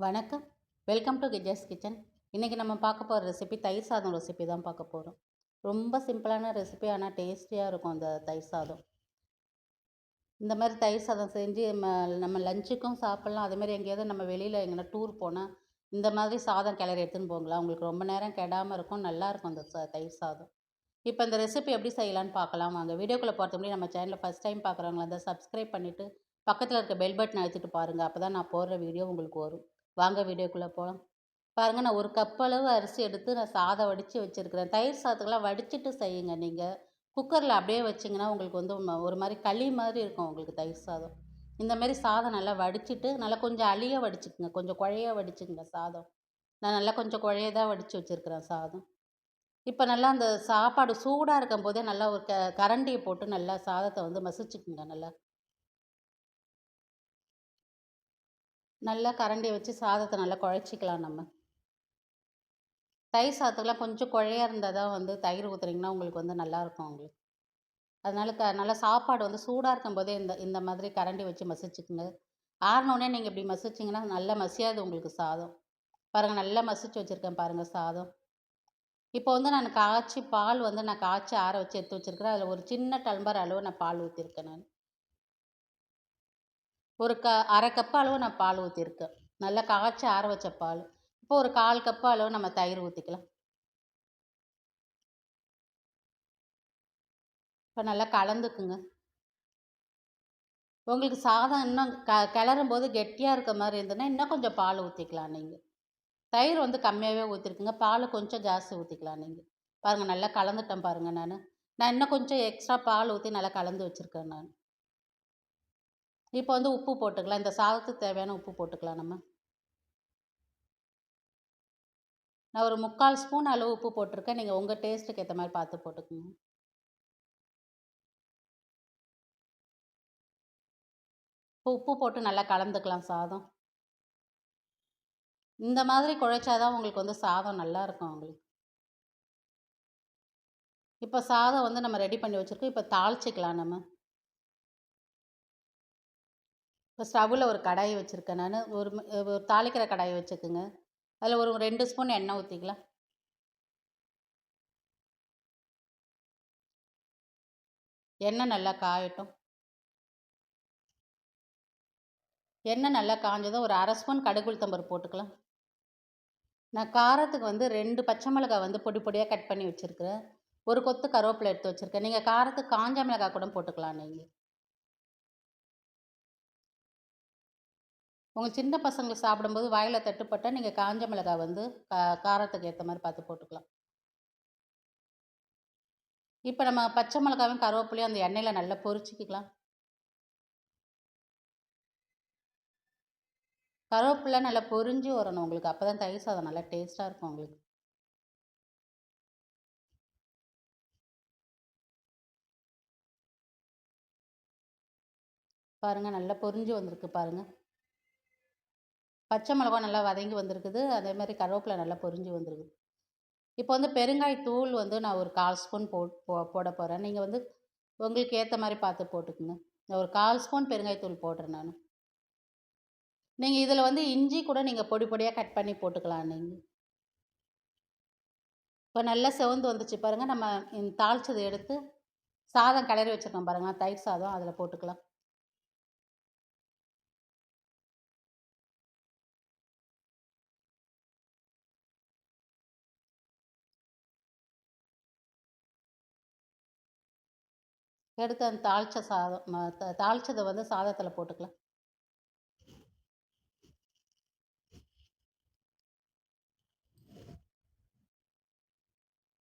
வணக்கம். Welcome to கிஜஸ் kitchen இன்றைக்கி நம்ம பார்க்க போகிற ரெசிபி தயிர் சாதம் ரெசிபி தான் பார்க்க போகிறோம் ரொம்ப சிம்பிளான ரெசிபி ஆனால் டேஸ்டியாக இருக்கும் அந்த தயிர் சாதம். இந்த மாதிரி தயிர் சாதம் செஞ்சு நம்ம நம்ம லஞ்சுக்கும் சாப்பிட்லாம். அதேமாதிரி எங்கேயாவது நம்ம வெளியில் எங்கன்னா டூர் போனால் இந்த மாதிரி சாதம் கிளறி எடுத்துன்னு போங்களா உங்களுக்கு ரொம்ப நேரம் கெடாமல் இருக்கும் நல்லாயிருக்கும் அந்த தயிர் சாதம். இப்போ இந்த ரெசிபி எப்படி செய்யலான்னு பார்க்கலாம். வாங்க வீடியோக்குள்ளே போகிறது முன்னாடி நம்ம சேனலில் ஃபஸ்ட் டைம் பார்க்குறவங்களா இருந்தால் சப்ஸ்கிரைப் பண்ணிவிட்டு பக்கத்தில் இருக்க பெல் பட்டன் அழுத்திட்டு பாருங்கள் அப்போ தான் நான் போடுற வீடியோ உங்களுக்கு வரும். வாங்க வீடியோக்குள்ளே போகலாம் பாருங்கள் நான் ஒரு கப் அளவு அரிசி எடுத்து நான் சாதம் வடித்து வச்சுருக்கிறேன். தயிர் சாதத்துக்கெல்லாம் வடிச்சிட்டு செய்யுங்க நீங்கள் குக்கரில் அப்படியே வச்சிங்கன்னா உங்களுக்கு வந்து ஒரு மாதிரி களி மாதிரி இருக்கும் உங்களுக்கு தயிர் சாதம். இந்தமாரி சாதம் நல்லா வடிச்சிட்டு நல்லா கொஞ்சம் அழிய வடிச்சுக்குங்க. கொஞ்சம் குழைய வடிச்சுக்குங்க சாதம். நான் நல்லா கொஞ்சம் குழைய தான் வடித்து வச்சுருக்கிறேன் சாதம். இப்போ நல்லா அந்த சாப்பாடு சூடாக இருக்கும் போதே நல்லா ஒரு க கரண்டியை போட்டு நல்லா சாதத்தை வந்து மசிச்சுக்குங்க நல்லா. நல்லா கரண்டியை வச்சு சாதத்தை நல்லா குழைச்சிக்கலாம் நம்ம. தயிர் சாதத்துக்கெலாம் கொஞ்சம் குழையா இருந்தால் தான் வந்து தயிர் ஊற்றுறீங்கன்னா உங்களுக்கு வந்து நல்லாயிருக்கும் உங்களுக்கு. அதனால க நல்லா சாப்பாடு வந்து சூடாக இருக்கும் போதே இந்த இந்த மாதிரி கரண்டி வச்சு மசிச்சுக்குங்க. ஆறினோடனே நீங்கள் இப்படி மசிச்சிங்கன்னா நல்லா மசியாது உங்களுக்கு சாதம். பாருங்கள் நல்லா மசிச்சு வச்சுருக்கேன் பாருங்கள் சாதம். இப்போ வந்து நான் காய்ச்சி பால் வந்து நான் காய்ச்சி ஆற வச்சு எடுத்து வச்சுருக்கிறேன். அதில் ஒரு சின்ன டல்பர் அளவு நான் பால் ஊற்றிருக்கேன் நான். ஒரு க அரை கப்பு அளவு நான் பால் ஊற்றிருக்கேன் நல்லா காய்ச்சி ஆற வச்ச பால். இப்போ ஒரு கால் கப்பு அளவு நம்ம தயிர் ஊற்றிக்கலாம் இப்போ நல்லா கலந்துக்குங்க. உங்களுக்கு சாதம் இன்னும் க கிளறும் போது கெட்டியாக இருக்க மாதிரி இருந்ததுன்னா இன்னும் கொஞ்சம் பால் ஊற்றிக்கலாம் நீங்கள் தயிர் வந்து கம்மியாகவே ஊற்றிருக்குங்க பால் கொஞ்சம் ஜாஸ்தி ஊற்றிக்கலாம் நீங்கள் பாருங்கள் நல்லா கலந்துட்டேன் பாருங்கள் நான். நான் இன்னும் கொஞ்சம் எக்ஸ்ட்ரா பால் ஊற்றி நல்லா கலந்து வச்சுருக்கேன் நான். இப்போ வந்து உப்பு போட்டுக்கலாம். இந்த சாதத்துக்கு தேவையான உப்பு போட்டுக்கலாம் நம்ம. நான் ஒரு முக்கால் ஸ்பூன் அளவு உப்பு போட்டிருக்கேன். நீங்கள் உங்கள் டேஸ்ட்டுக்கு ஏற்ற மாதிரி பார்த்து போட்டுக்கோங்க. இப்போ உப்பு போட்டு நல்லா கலந்துக்கலாம் சாதம். இந்த மாதிரி குழைச்சாதான் உங்களுக்கு வந்து சாதம் நல்லா இருக்கும் உங்களுக்கு இப்போ சாதம் வந்து நம்ம ரெடி பண்ணி வச்சுருக்கோம். இப்போ தாளிச்சிக்கலாம் நம்ம. இப்போ ஸ்டவ்வில் ஒரு கடாயை வச்சுருக்கேன் நான். ஒரு ஒரு தாளிக்கிற கடாயை வச்சுக்கோங்க. அதில் ஒரு ரெண்டு ஸ்பூன் எண்ணெய் ஊற்றிக்கலாம் எண்ணெய் நல்லா காயட்டும். எண்ணெய் நல்லா காஞ்சதும் ஒரு அரை ஸ்பூன் கடுகு உளுத்தம்பருப்பு போட்டுக்கலாம் நான் காரத்துக்கு வந்து ரெண்டு பச்சை மிளகாய் வந்து பொடி பொடியாக கட் பண்ணி வச்சுருக்கிறேன். ஒரு கொத்து கருவேப்பிலை எடுத்து வச்சுருக்கேன். நீங்கள் காரத்துக்கு காஞ்ச மிளகாய் கூட போட்டுக்கலாம் நீங்கள் உங்கள் சின்ன பசங்களை சாப்பிடும்போது வாயில் தட்டுப்பட்டால் நீங்கள் காஞ்ச மிளகாய் வந்து கா காரத்துக்கு ஏற்ற மாதிரி பார்த்து போட்டுக்கலாம். இப்போ நம்ம பச்சை மிளகாவும் கருவேப்பிலையும் அந்த எண்ணெயில் நல்லா பொரிச்சிக்கலாம் கருவேப்பிலை நல்லா பொரிஞ்சு வரணும் உங்களுக்கு. அப்போ தான் தயிர் சாதம் நல்லா டேஸ்ட்டாக இருக்கும் உங்களுக்கு. பாருங்கள் நல்லா பொரிஞ்சு வந்திருக்கு பாருங்கள் பச்சை மிளகா நல்லா வதங்கி வந்திருக்குது. அதே மாதிரி கருவேப்பிலை நல்லா பொரிஞ்சு வந்திருக்குது. இப்போ வந்து பெருங்காயத்தூள் வந்து நான் ஒரு கால் ஸ்பூன் போ போ போட போகிறேன் நீங்கள் வந்து உங்களுக்கு ஏற்ற மாதிரி பார்த்து போட்டுக்குங்க. நான் ஒரு கால் ஸ்பூன் பெருங்காயத்தூள் போடுறேன் நான். நீங்கள் இதில் வந்து இஞ்சி கூட நீங்கள் பொடி பொடியாக கட் பண்ணி போட்டுக்கலாம் நீங்கள் இப்போ நல்லா செவந்து வந்துச்சு பாருங்கள் நம்ம தாளிச்சதை எடுத்து சாதம் கிளறி வச்சுருக்கோம் பாருங்கள் தயிர் சாதம் அதில் போட்டுக்கலாம். எடுத்து அந்த தாளித்த சாதம் ம- த- வந்து சாதத்தில் போட்டுக்கலாம்.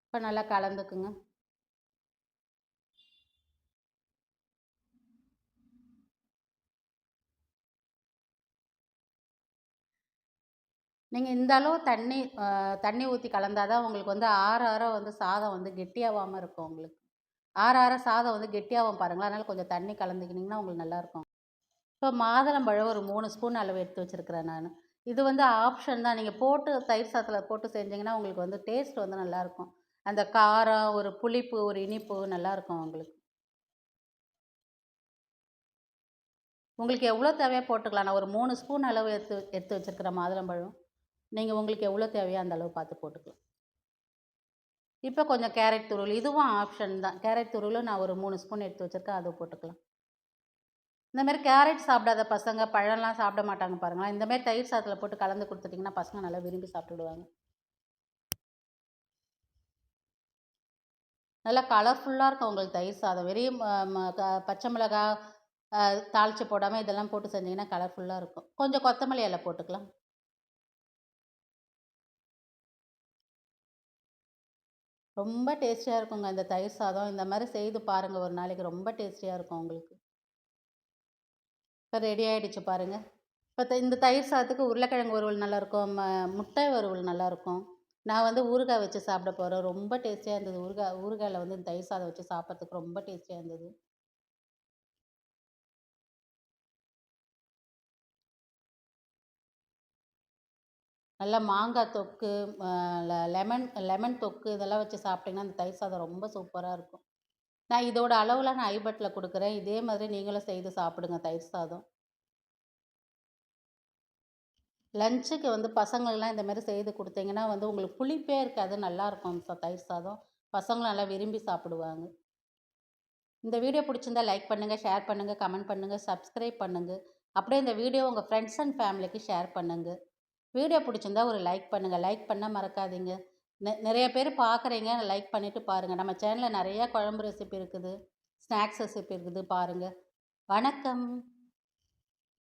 இப்போ நல்லா கலந்துக்குங்க. நீங்கள் இந்த அளவு தண்ணி தண்ணி ஊற்றி கலந்தால் தான் உங்களுக்கு வந்து ஆற ஆற வந்து சாதம் வந்து கெட்டியாகாமல் இருக்கும் உங்களுக்கு. ஆற ஆற சாதம் வந்து கெட்டியாகும் பாருங்களேன். அதனால் கொஞ்சம் தண்ணி கலந்துக்கினிங்கன்னா உங்களுக்கு நல்லாயிருக்கும். இப்போ மாதுளம்பழம் ஒரு மூணு ஸ்பூன் அளவு எடுத்து வச்சுருக்கிறேன் நான். இது வந்து ஆப்ஷன் தான். நீங்கள் போட்டு தயிர் சாதத்தில் போட்டு செஞ்சிங்கன்னா உங்களுக்கு வந்து டேஸ்ட் வந்து நல்லாயிருக்கும். அந்த காரம் ஒரு புளிப்பு ஒரு இனிப்பு நல்லாயிருக்கும் உங்களுக்கு. உங்களுக்கு எவ்வளோ தேவையோ போட்டுக்கலாம். நான் ஒரு மூணு ஸ்பூன் அளவு எடுத்து எடுத்து வச்சுருக்கிறேன் மாதுளம்பழம் நீங்கள் உங்களுக்கு எவ்வளோ தேவையோ அந்த அளவு பார்த்து போட்டுக்கலாம். இப்போ கொஞ்சம் கேரட் துருள். இதுவும் ஆப்ஷன் தான். கேரட் துருளும் நான் ஒரு மூணு ஸ்பூன் எடுத்து வச்சுருக்கேன். அதை போட்டுக்கலாம். இந்தமாரி கேரட் சாப்பிடாத பசங்க பழம்லாம் சாப்பிட மாட்டாங்க பாருங்களேன். இந்தமாரி தயிர் சாதத்தில் போட்டு கலந்து கொடுத்துட்டிங்கன்னா பசங்க நல்லா விரும்பி சாப்பிட்டுடுவாங்க. நல்லா கலர்ஃபுல்லாக இருக்கும் உங்களுக்கு தயிர் சாதம். வெறும் ம- க- பச்சை மிளகாய் தாளித்து தாளிச்சு போடாமல் இதெல்லாம் போட்டு செஞ்சிங்கன்னா கலர்ஃபுல்லாக இருக்கும். கொஞ்சம் கொத்தமல்லி இலை போட்டுக்கலாம். ரொம்ப டேஸ்டியாக இருக்குங்க. இந்த தயிர் சாதம். இந்த மாதிரி செய்து பாருங்கள் ஒரு நாளைக்கு ரொம்ப டேஸ்டியாக இருக்கும் உங்களுக்கு. இப்போ ரெடி ஆகிடுச்சு பாருங்கள் இப்போ இந்த தயிர் சாதத்துக்கு உருளைக்கிழங்கு வறுவல் நல்லாயிருக்கும் ம- முட்டை வறுவல் நல்லாயிருக்கும் நான் வந்து ஊறுகாய் வச்சு சாப்பிட போகிறேன் ரொம்ப டேஸ்டியாக இருந்தது. ஊறுகாய் ஊறுகாயில் வந்து இந்த தயிர் சாதம் வச்சு சாப்பிட்றதுக்கு ரொம்ப டேஸ்டியாக இருந்தது. நல்லா மாங்காய் தொக்கு லெமன் லெமன் தொக்கு இதெல்லாம் வச்சு சாப்பிட்டிங்கன்னா அந்த தயிர் சாதம் ரொம்ப சூப்பராக இருக்கும். நான் இதோட அளவுலாம் நான் ஐபட்டில் கொடுக்குறேன். இதே மாதிரி நீங்களும் செய்து சாப்பிடுங்க தயிர் சாதம். லஞ்சுக்கு வந்து பசங்களுக்குலாம் இந்தமாரி செய்து கொடுத்தீங்கன்னா வந்து உங்களுக்கு புளிப்பே இருக்காது நல்லாயிருக்கும் தயிர் சாதம். பசங்களும் நல்லா விரும்பி சாப்பிடுவாங்க. இந்த வீடியோ பிடிச்சிருந்தா லைக் பண்ணுங்கள் ஷேர் பண்ணுங்கள் கமெண்ட் பண்ணுங்கள் சப்ஸ்கிரைப் பண்ணுங்கள் அப்படியே இந்த வீடியோ உங்கள் ஃப்ரெண்ட்ஸ் அண்ட் ஃபேமிலிக்கு ஷேர் பண்ணுங்கள் வீடியோ பிடிச்சிருந்தா ஒரு லைக் பண்ணுங்கள் லைக் பண்ண மறக்காதீங்க. நெ- நிறைய பேர் பார்க்குறீங்க. லைக் பண்ணிவிட்டு பாருங்கள் நம்ம சேனலில் நிறையா குழம்பு ரெசிபி இருக்குது. ஸ்நாக்ஸ் ரெசிபி இருக்குது பாருங்கள் வணக்கம்.